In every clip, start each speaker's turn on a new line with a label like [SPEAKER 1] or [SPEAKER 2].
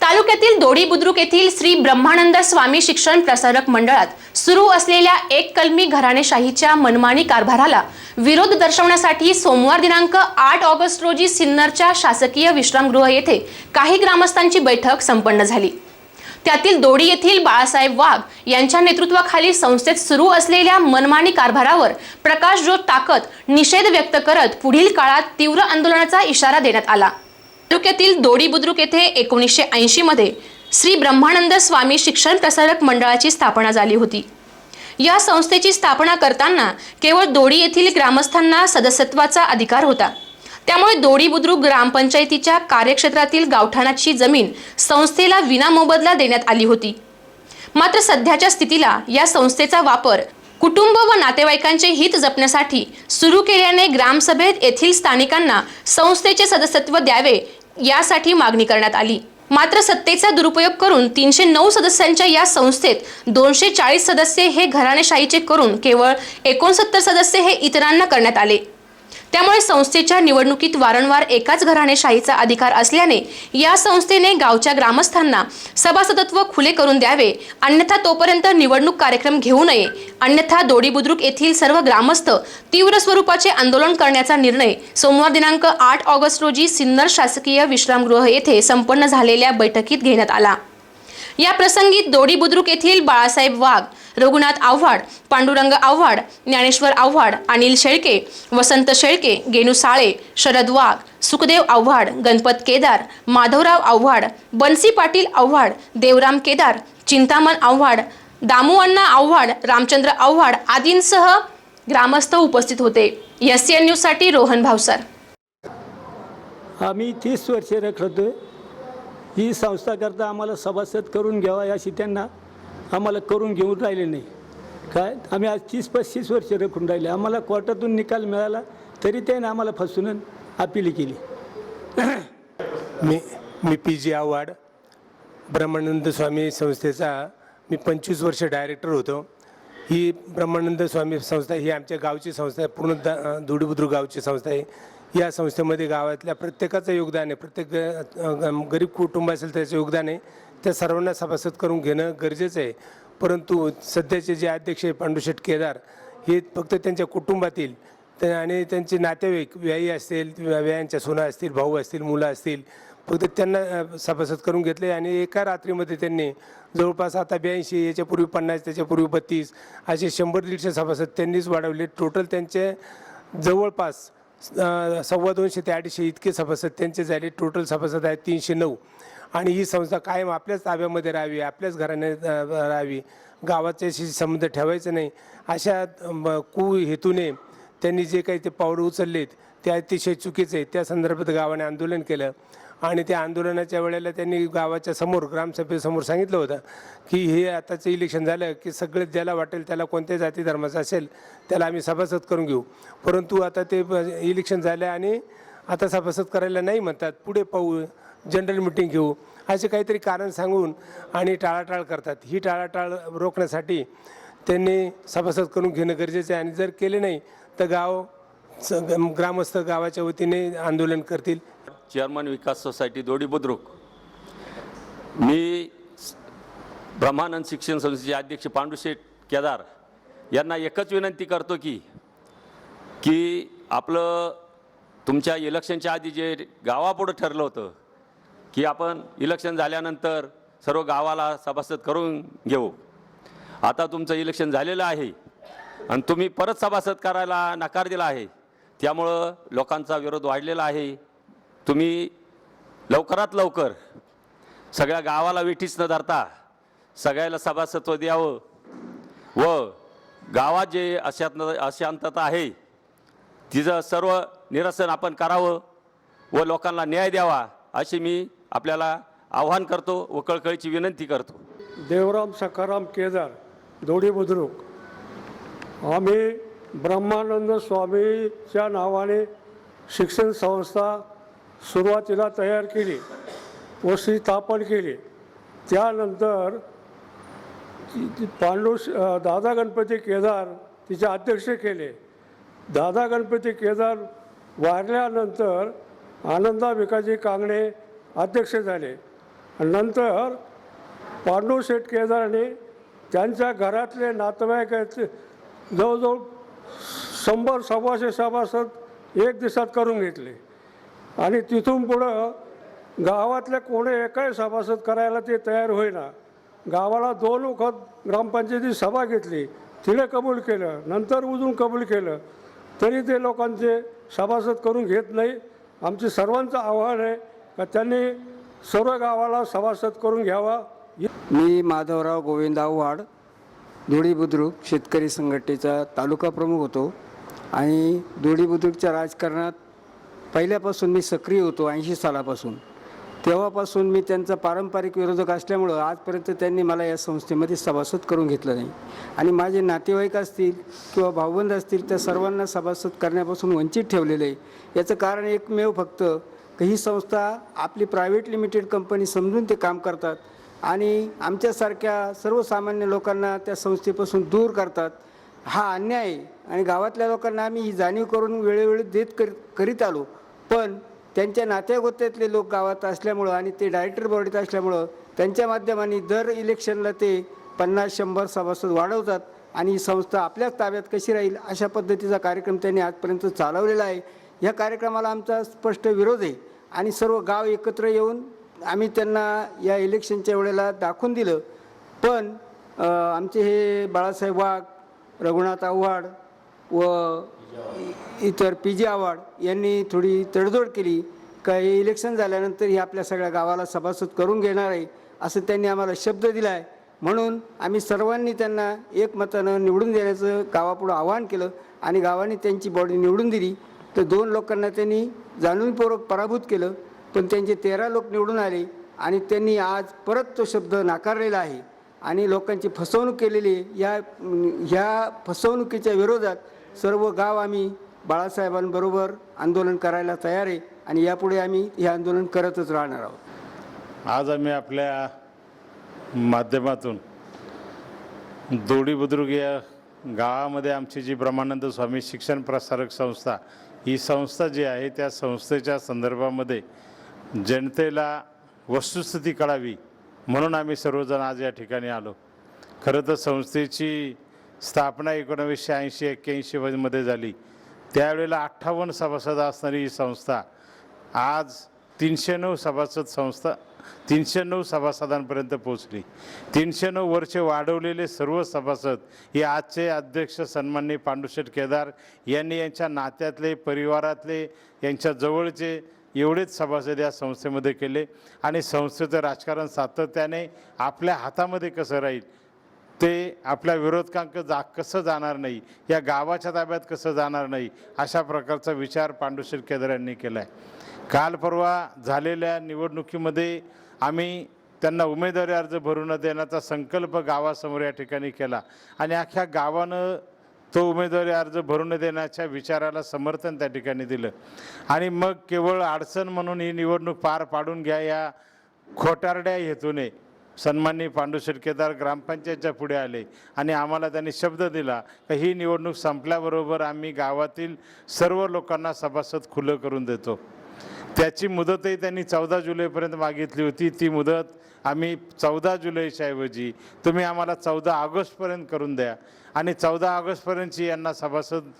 [SPEAKER 1] तालुक्यातील दोडी बुद्रुक येथील श्री ब्रह्मानंद स्वामी शिक्षण प्रसारक मंडळात सुरू असलेल्या एक कलमी घराणेशाहीच्या मनमानी कारभाराला विरोध दर्शवण्यासाठी सोमवार दिनांक आठ ऑगस्ट रोजी सिन्नरच्या शासकीय विश्रामगृह येथे काही ग्रामस्थांची बैठक संपन्न झाली. त्यातील दोडी येथील बाळासाहेब वाघ यांच्या नेतृत्वाखाली संस्थेत सुरू असलेल्या मनमानी कारभारावर प्रकाश जोत टाकत निषेध व्यक्त करत पुढील काळात तीव्र आंदोलनाचा इशारा देण्यात आला. तालुक्यातील दोडी बुद्रुक येथे एकोणीसशे ऐंशी मध्ये श्री ब्रह्मानंद स्वामी शिक्षण प्रसारक मंडळाची स्थापना झाली होती. या संस्थेची स्थापना करताना केवळ दोडी येथील ग्रामस्थांना सदस्यत्वाचा अधिकार होता. त्यामुळे दोडी बुद्रुक ग्रामपंचायतीच्या कार्यक्षेत्रातील गावठाणाची जमीन संस्थेला विनामोबदला देण्यात आली होती. मात्र सध्याच्या स्थितीला या संस्थेचा वापर कुटुंब व नातेवाईकांचे हित जपण्यासाठी सुरू केल्याने ग्रामसभेत येथील स्थानिकांना संस्थेचे सदस्यत्व द्यावे यासाठी मागणी करण्यात आली. मात्र सत्तेचा दुरुपयोग करून तीनशे नऊ सदस्यांच्या या संस्थेत दोनशे चाळीस सदस्य हे घराणेशाहीचे करून केवळ एकोणसत्तर सदस्य हे इतरांना करण्यात आले. त्यामुळे संस्थेच्या निवडणुकीत वारंवार एकाच घराणेशाहीचा अधिकार असल्याने या संस्थेने गावच्या ग्रामस्थांना सभासदत्व खुले करून द्यावे अन्यथा तोपर्यंत निवडणूक कार्यक्रम घेऊ नये अन्यथा दोडी बुद्रुक येथील सर्व ग्रामस्थ तीव्र स्वरूपाचे आंदोलन करण्याचा निर्णय सोमवार दिनांक आठ ऑगस्ट रोजी सिन्नर शासकीय विश्रामगृह येथे संपन्न झालेल्या बैठकीत घेण्यात आला. या प्रसंगी दोडी बुद्रुक येथील बाळासाहेब वाघ रघुनाथ आव्हाड पांडुरंग आव्हाड ज्ञानेश्वर आव्हाड अनिल शेळके वसंत शेळके गेनू साळे शरद वाघ सुखदेव आव्हाड गणपत केदार माधवराव आव्हाड बन्सी पाटील आव्हाड देवराम केदार चिंतामण आव्हाड दामूअण्णा आव्हाड रामचंद्र आव्हाड आदींसह ग्रामस्थ उपस्थित होते. एस एन न्यूजसाठी रोहन भावसार.
[SPEAKER 2] आम्ही तीस वर्षे रखडतो ही संस्थाकरता आम्हाला सभासद करून घ्यावा याशी त्यांना आम्हाला करून घेऊन राहिले नाही. काय? आम्ही आज तीस पस्तीस वर्षे रखून राहिले. आम्हाला कोर्टातून निकाल मिळाला तरी त्याने आम्हाला फसवून अपिली केली.
[SPEAKER 3] मी मी पी जी आव्हाड ब्रह्मानंद स्वामी संस्थेचा मी पंचवीस वर्ष डायरेक्टर होतो. ही ब्रह्मानंद स्वामी संस्था ही आमच्या गावची संस्था आहे. पूर्ण द दुडीबुद्रुक गावची संस्था आहे. या संस्थेमध्ये गावातल्या प्रत्येकाचं योगदान आहे. प्रत्येक ग- गरीब कुटुंब असेल त्याचं योगदान आहे. त्या सर्वांना सभासद करून घेणं गरजेचं आहे. परंतु सध्याचे जे अध्यक्ष आहे पांडुशेठ केदार हे फक्त त्यांच्या कुटुंबातील आणि त्यांचे नातेवाईक व्यायी असतील व्यायांच्या सुना असतील भाऊ असतील मुलं असतील फक्त त्यांना सभासद करून घेतले आणि एका रात्रीमध्ये त्यांनी जवळपास आता ब्याऐंशी याच्यापूर्वी पन्नास त्याच्यापूर्वी बत्तीस असे शंभर दीडशे सभासद त्यांनीच वाढवले. टोटल त्यांचे जवळपास सव्वा दोनशे ते अडीचशे इतके सभासद त्यांचे झाले टोटल सभासद आहेत तीनशे नऊ. आणि ही संस्था कायम आपल्याच ताब्यामध्ये राहावी आपल्याच घराने राहावी. गावाच्याशी संबंध ठेवायचं नाही. अशा कु हेतूने त्यांनी जे काही ते पावलं उचललेत ते अतिशय चुकीचे त्या संदर्भात गावाने आंदोलन केलं. आणि त्या आंदोलनाच्या वेळेला त्यांनी गावाच्या समोर ग्रामसभेसमोर सांगितलं होतं की हे आताचं इलेक्शन झालं की सगळं ज्याला वाटेल त्याला कोणत्या जाती धर्माचं असेल त्याला आम्ही सभासद करून घेऊ. परंतु आता ते इलेक्शन झालं आणि आता सभासद करायला नाही म्हणतात पुढे पाहू जनरल मिटिंग घेऊ असे काहीतरी कारण सांगून आणि टाळाटाळ करतात. ही टाळाटाळ रोखण्यासाठी त्यांनी सभासद करून घेणं गरजेचं आहे आणि जर केले नाही तर गाव स- ग्रामस्थ गावाच्या वतीने आंदोलन करतील.
[SPEAKER 4] Chairman Vikas society Dodi Budruk. मी ब्रह्मानंद शिक्षण संस्थेचे अध्यक्ष पांडुशेठ केदार यांना एकच विनंती करतो की की आपलं तुमच्या इलेक्शनच्या आधी जे गावापुढं ठरलं होतं की आपण इलेक्शन झाल्यानंतर सर्व गावाला सभासद करून घेऊ. आता तुमचं इलेक्शन झालेलं आहे आणि तुम्ही परत सभासद करायला नकार दिला आहे. त्यामुळं लोकांचा विरोध वाढलेला आहे. तुम्ही लवकरात लवकर सगळ्या गावाला वेठीच न धरता सगळ्याला सभासत्व द्यावं व गावात जे अशांत अशांतता आहे तिचं सर्व निरसन आपण करावं व लोकांना न्याय द्यावा अशी मी आपल्याला आव्हान करतो व कळकळीची विनंती करतो.
[SPEAKER 5] देवराम सखाराम केदार दोडी बुद्रुक. आम्ही ब्रह्मानंद स्वामीच्या नावाने शिक्षण संस्था सुरुवातीला तयार केली व स्थापन केली. त्यानंतर पांडू दादा गणपती केदार तिचे अध्यक्ष केले. दादा गणपती केदार वारल्यानंतर आनंदा भिकाजी कांगणे अध्यक्ष झाले. नंतर पांडू शेठ केदारने त्यांच्या घरातले नातेवाईक आहेत जवळजवळ शंभर सव्वाशे सभासद एक दिवसात करून घेतले. आणि तिथून पुढं गावातल्या कोणी एकही सभासद करायला ते तयार होईना. गावाला दोन वखत ग्रामपंचायती सभा घेतली. तिने कबूल केलं. नंतर उजून कबूल केलं. तरी ते लोकांचे सभासद करून घेत नाही. आमचे सर्वांचं आव्हान आहे का त्यांनी सर्व गावाला सभासद करून घ्यावा?
[SPEAKER 6] मी माधवराव गोविंद आव्हाड धुळी बुद्रुक शेतकरी संघटनेचा तालुका प्रमुख होतो. आणि धुळी बुद्रुकच्या राजकारणात पहिल्यापासून मी सक्रिय होतो ऐंशी सालापासून. तेव्हापासून मी त्यांचा पारंपरिक विरोधक असल्यामुळं आजपर्यंत त्यांनी मला या संस्थेमध्ये सभासद करून घेतलं नाही. आणि माझे नातेवाईक असतील किंवा भाऊबंद असतील त्या सर्वांना सभासद करण्यापासून वंचित ठेवलेलं आहे. याचं कारण एकमेव फक्त की ही संस्था आपली प्रायव्हेट लिमिटेड कंपनी समजून ते काम करतात आणि आमच्यासारख्या सर्वसामान्य लोकांना त्या संस्थेपासून दूर करतात. हा अन्याय आहे आणि गावातल्या लोकांना आम्ही ही जाणीव करून वेळोवेळी देत कर करीत आलो. पण त्यांच्या नात्यागोत्यातले लोक गावात असल्यामुळं आणि ते डायरेक्टर बॉडीत असल्यामुळं त्यांच्या माध्यमाने दर इलेक्शनला ते पन्नास शंभर सभासद वाढवतात आणि ही संस्था आपल्याच ताब्यात कशी राहील अशा पद्धतीचा कार्यक्रम त्यांनी आजपर्यंत चालवलेला आहे. या कार्यक्रमाला आमचा स्पष्ट विरोध आहे आणि सर्व गाव एकत्र येऊन आम्ही त्यांना या इलेक्शनच्या वेळेला दाखवून दिलं. पण आमचे हे बाळासाहेब वाघ रघुनाथ आव्हाड व इतर पी जी आव्हाड यांनी थोडी तडजोड केली. काही इलेक्शन झाल्यानंतर ही आपल्या सगळ्या गावाला सभासद करून घेणार आहे असं त्यांनी आम्हाला शब्द दिला आहे म्हणून आम्ही सर्वांनी त्यांना एकमतानं निवडून देण्याचं गावापुढं आवाहन केलं आणि गावाने त्यांची बॉडी निवडून दिली. तर दोन लोकांना त्यांनी जाणूनपूर्वक पराभूत केलं. पण त्यांचे तेरा लोक निवडून आले आणि त्यांनी आज परत तो शब्द नाकारलेला आहे. आणि लोकांची फसवणूक केलेली आहे. या ह्या फसवणुकीच्या विरोधात सर्व गाव आम्ही बाळासाहेबांबरोबर आंदोलन करायला तयार आहे आणि यापुढे आम्ही हे आंदोलन करतच राहणार आहोत.
[SPEAKER 7] आज आम्ही आपल्या माध्यमातून दोडी बुद्रुक या गावामध्ये आमची जी ब्रह्मानंद स्वामी शिक्षण प्रसारक संस्था ही संस्था जी आहे त्या संस्थेच्या संदर्भामध्ये जनतेला वस्तुस्थिती कळावी म्हणून आम्ही सर्वजण आज या ठिकाणी आलो. खरं तर संस्थेची स्थापना एकोणावीसशे ऐंशी एक्क्याऐंशीमध्ये झाली. त्यावेळेला अठ्ठावन्न सभासद असणारी ही संस्था आज तीनशे नऊ सभासद संस्था तीनशे नऊ सभासदांपर्यंत पोचली तीनशे नऊ वर्षे वाढवलेले सर्व सभासद हे आजचे अध्यक्ष सन्माननीय पांडुशेठ केदार यांनी यांच्या नात्यातले परिवारातले यांच्या जवळचे एवढेच सभासद या संस्थेमध्ये केले आणि संस्थेचं राजकारण सातत्याने आपल्या हातामध्ये कसं राहील ते आपल्या विरोधकांक जा कसं जाणार नाही या गावाच्या ताब्यात कसं जाणार नाही अशा प्रकारचा विचार पांडुशेठ केदार यांनी केला आहे काल परवा झालेल्या निवडणुकीमध्ये आम्ही त्यांना उमेदवारी अर्ज भरून देण्याचा संकल्प गावासमोर या ठिकाणी केला आणि अख्ख्या गावानं तो उमेदवारी अर्ज भरून देण्याच्या विचाराला समर्थन त्या ठिकाणी दिलं. आणि मग केवळ अडचण म्हणून ही निवडणूक पार पाडून घ्या या खोटारड्या हेतूने सन्माननीय पांडू केदार ग्रामपंचायतच्या पुढे आले आणि आम्हाला त्यांनी शब्द दिला की ही निवडणूक संपल्याबरोबर आम्ही गावातील सर्व लोकांना सभासद खुलं करून देतो. त्याची मुदतही त्यांनी चौदा जुलैपर्यंत मागितली होती. ती मुदत आम्ही चौदा जुलैच्या ऐवजी तुम्ही आम्हाला चौदा ऑगस्टपर्यंत करून द्या. आणि चौदा ऑगस्टपर्यंतची यांना सभासद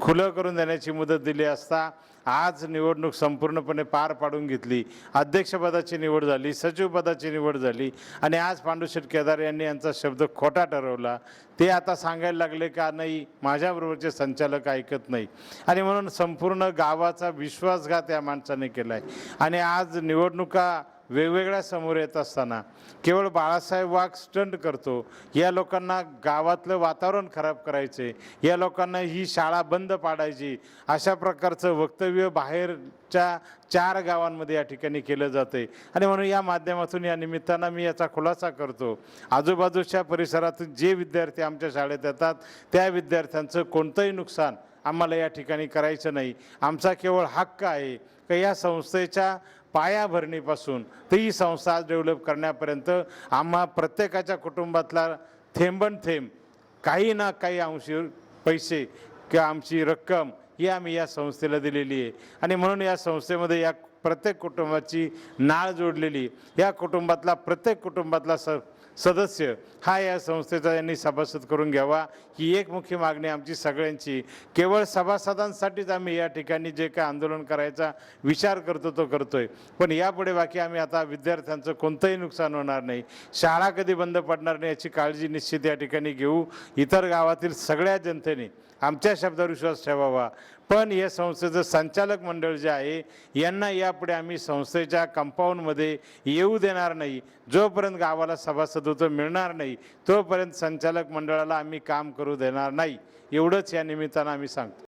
[SPEAKER 7] खुलं करून देण्याची मुदत दिली असता आज निवडणूक संपूर्णपणे पार पाडून घेतली. अध्यक्षपदाची निवड झाली सचिवपदाची निवड झाली. आणि आज पांडुशेठ केदार यांनी यांचा शब्द खोटा ठरवला. ते आता सांगायला लागले का नाही माझ्याबरोबरचे संचालक ऐकत नाही. आणि म्हणून संपूर्ण गावाचा विश्वासघात या माणसाने केला आहे आणि आज निवडणुका वेगवेगळ्या समोर येत असताना केवळ बाळासाहेब वाघ स्टंट करतो. या लोकांना गावातलं वातावरण खराब करायचे. या लोकांना ही शाळा बंद पाडायची. अशा प्रकारचं वक्तव्य बाहेरच्या चार गावांमध्ये या ठिकाणी केलं जाते आणि म्हणून या माध्यमातून या निमित्तानं मी याचा खुलासा करतो. आजूबाजूच्या परिसरातून जे विद्यार्थी आमच्या शाळेत येतात त्या विद्यार्थ्यांचं कोणतंही नुकसान आम्हाला या ठिकाणी करायचं नाही. आमचा केवळ हक्क आहे का या संस्थेच्या पायाभरणीपासून ती ही संस्था आज डेव्हलप करण्यापर्यंत आम्हा प्रत्येकाच्या कुटुंबातला थेंबन थेंब काही ना काही अंशी पैसे किंवा आमची रक्कम ही आम्ही या संस्थेला दिलेली आहे. आणि म्हणून या संस्थेमध्ये या प्रत्येक कुटुंबाची नाळ जोडलेली या कुटुंबातला प्रत्येक कुटुंबातला स सदस्य हा या संस्थेचा यांनी सभासद करून घ्यावा. ही एक मुख्य मागणी आमची सगळ्यांची. केवळ सभासदांसाठीच आम्ही या ठिकाणी जे काय आंदोलन करायचा विचार करतो तो करतोय. पण यापुढे बाकी आम्ही आता विद्यार्थ्यांचं कोणतंही नुकसान होणार नाही. शाळा कधी बंद पडणार नाही याची काळजी निश्चित या ठिकाणी घेऊ. इतर गावातील सगळ्या जनतेने आमच्या शब्दावर विश्वास ठेवावा. पण या संस्थेचं संचालक मंडळ जे आहे यांना यापुढे आम्ही संस्थेच्या कंपाऊंडमध्ये येऊ देणार नाही. जोपर्यंत गावाला सभासदत्व मिळणार नाही तोपर्यंत संचालक मंडळाला आम्ही काम करू देणार नाही. एवढंच या निमित्तानं आम्ही सांगतो.